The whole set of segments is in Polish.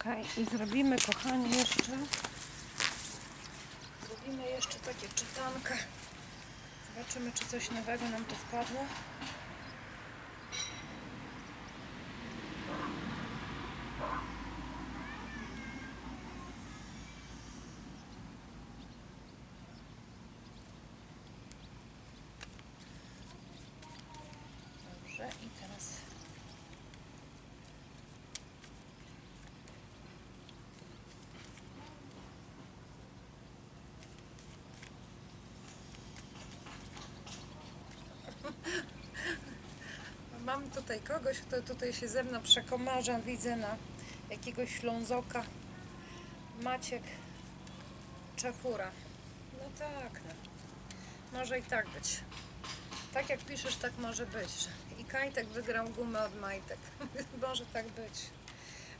Okej, i zrobimy, kochani, jeszcze. Zrobimy jeszcze takie czytankę. Zobaczymy, czy coś nowego nam tu wpadło. Dobrze, i teraz Mam tutaj kogoś, kto tutaj się ze mną przekomarza, widzę na jakiegoś ślązoka. Maciek Czechura. No tak, no. Może i tak być. Tak jak piszesz, tak może być. I Kajtek wygrał gumę od majtek. może tak być.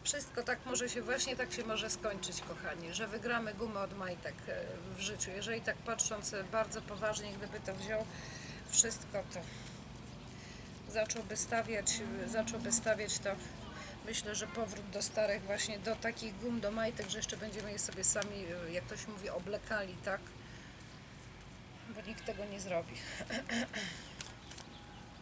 Wszystko tak może się, właśnie tak się może skończyć, kochani, że wygramy gumę od majtek e, w życiu. Jeżeli tak patrząc bardzo poważnie, gdyby to wziął wszystko, to zacząłby stawiać, zacząłby stawiać to myślę, że powrót do starych właśnie do takich gum, do majtek, że jeszcze będziemy je sobie sami, jak ktoś mówi, oblekali, tak? Bo nikt tego nie zrobi.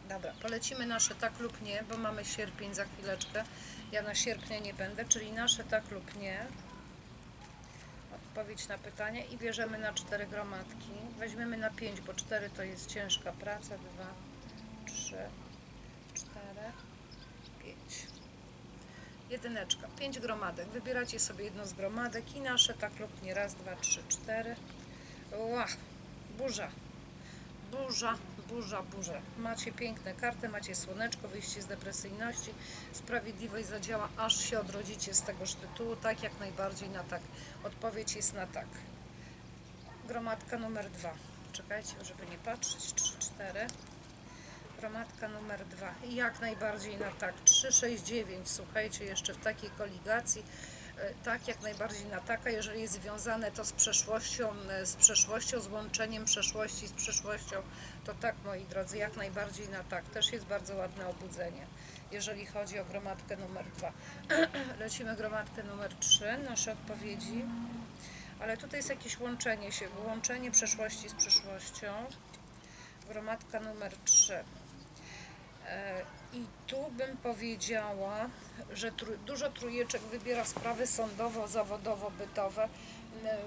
Dobra, polecimy nasze tak lub nie, bo mamy sierpień za chwileczkę. Ja na sierpnia nie będę, czyli nasze tak lub nie. Odpowiedź na pytanie i bierzemy na cztery gromadki. Weźmiemy na pięć, bo cztery to jest ciężka praca. Dwa, trzy, cztery, pięć. Jedyneczka, pięć gromadek. Wybieracie sobie jedno z gromadek i nasze tak lub nie. Raz, dwa, trzy, cztery. Ła, burza. Burza, burza, burza. Macie piękne karty, macie słoneczko, wyjście z depresyjności, sprawiedliwość zadziała, aż się odrodzicie z tegoż tytułu. Tak, jak najbardziej na tak. Odpowiedź jest na tak. Gromadka numer dwa. Czekajcie, żeby nie patrzeć. Trzy, cztery. Gromadka numer dwa. I jak najbardziej na tak. 3, 6, 9. Słuchajcie, jeszcze w takiej koligacji. E, Tak, jak najbardziej na taka, jeżeli jest związane to z przeszłością, e, z przeszłością, z łączeniem przeszłości z przyszłością, to tak, moi drodzy, jak najbardziej na tak. Też jest bardzo ładne obudzenie, jeżeli chodzi o gromadkę numer dwa. Lecimy gromadkę numer trzy, nasze odpowiedzi. Ale tutaj jest jakieś łączenie się, łączenie przeszłości z przyszłością. Gromadka numer 3. I tu bym powiedziała, że tru, dużo trójeczek wybiera sprawy sądowo-zawodowo-bytowe, m,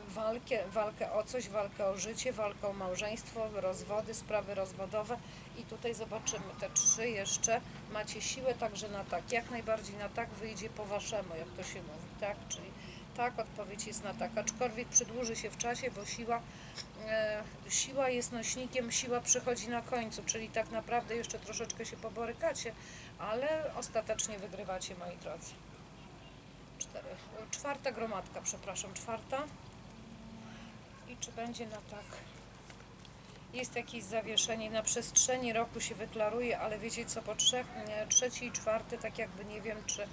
walkę, walkę o coś, walkę o życie, walkę o małżeństwo, rozwody, sprawy rozwodowe. I tutaj zobaczymy te trzy jeszcze. Macie siłę także na tak. Jak najbardziej na tak wyjdzie po waszemu, jak to się mówi, tak? Czyli tak, odpowiedź jest na tak. Aczkolwiek przedłuży się w czasie, bo siła, e, siła jest nośnikiem, siła przychodzi na końcu, czyli tak naprawdę jeszcze troszeczkę się poborykacie, ale ostatecznie wygrywacie, moi drodzy. Cztery. Czwarta gromadka, przepraszam, czwarta. I czy będzie na tak? Jest jakieś zawieszenie, na przestrzeni roku się wyklaruje, ale wiecie co, po trzech, nie, trzeci i czwarty, tak jakby nie wiem, czy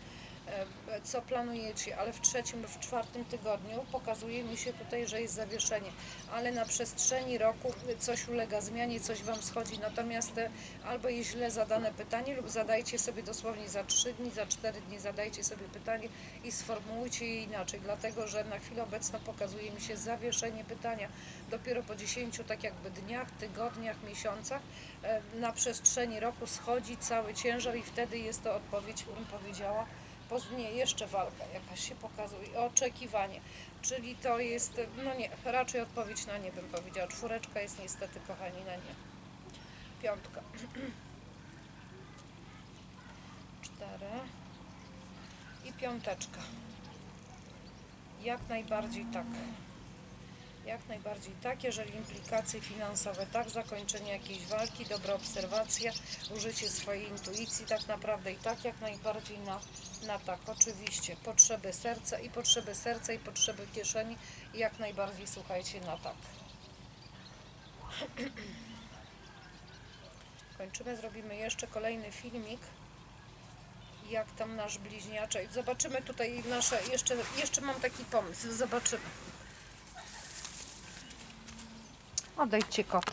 co planujecie, ale w trzecim w czwartym tygodniu pokazuje mi się tutaj, że jest zawieszenie, ale na przestrzeni roku coś ulega zmianie, coś Wam schodzi, natomiast e, albo jest źle zadane pytanie lub zadajcie sobie dosłownie za 3 dni, za 4 dni zadajcie sobie pytanie i sformułujcie je inaczej, dlatego że na chwilę obecną pokazuje mi się zawieszenie pytania. Dopiero po 10 tak jakby dniach, tygodniach, miesiącach e, na przestrzeni roku schodzi cały ciężar i wtedy jest to odpowiedź, bym powiedziała, Pozdnie jeszcze walka jakaś się pokazuje, oczekiwanie, czyli to jest, no nie, raczej odpowiedź na nie bym powiedziała. Czwóreczka jest niestety, kochani, na nie. Piątka. Cztery. I piąteczka. Jak najbardziej tak. Jak najbardziej. Tak, jeżeli implikacje finansowe, tak, zakończenie jakiejś walki, dobra obserwacja, użycie swojej intuicji, tak naprawdę i tak, jak najbardziej na, na tak, oczywiście, potrzeby serca i potrzeby serca i potrzeby kieszeni, jak najbardziej słuchajcie na tak. Kończymy, zrobimy jeszcze kolejny filmik, jak tam nasz bliźniaczek, zobaczymy tutaj nasze, jeszcze, jeszcze mam taki pomysł, zobaczymy. Odejdźcie koty.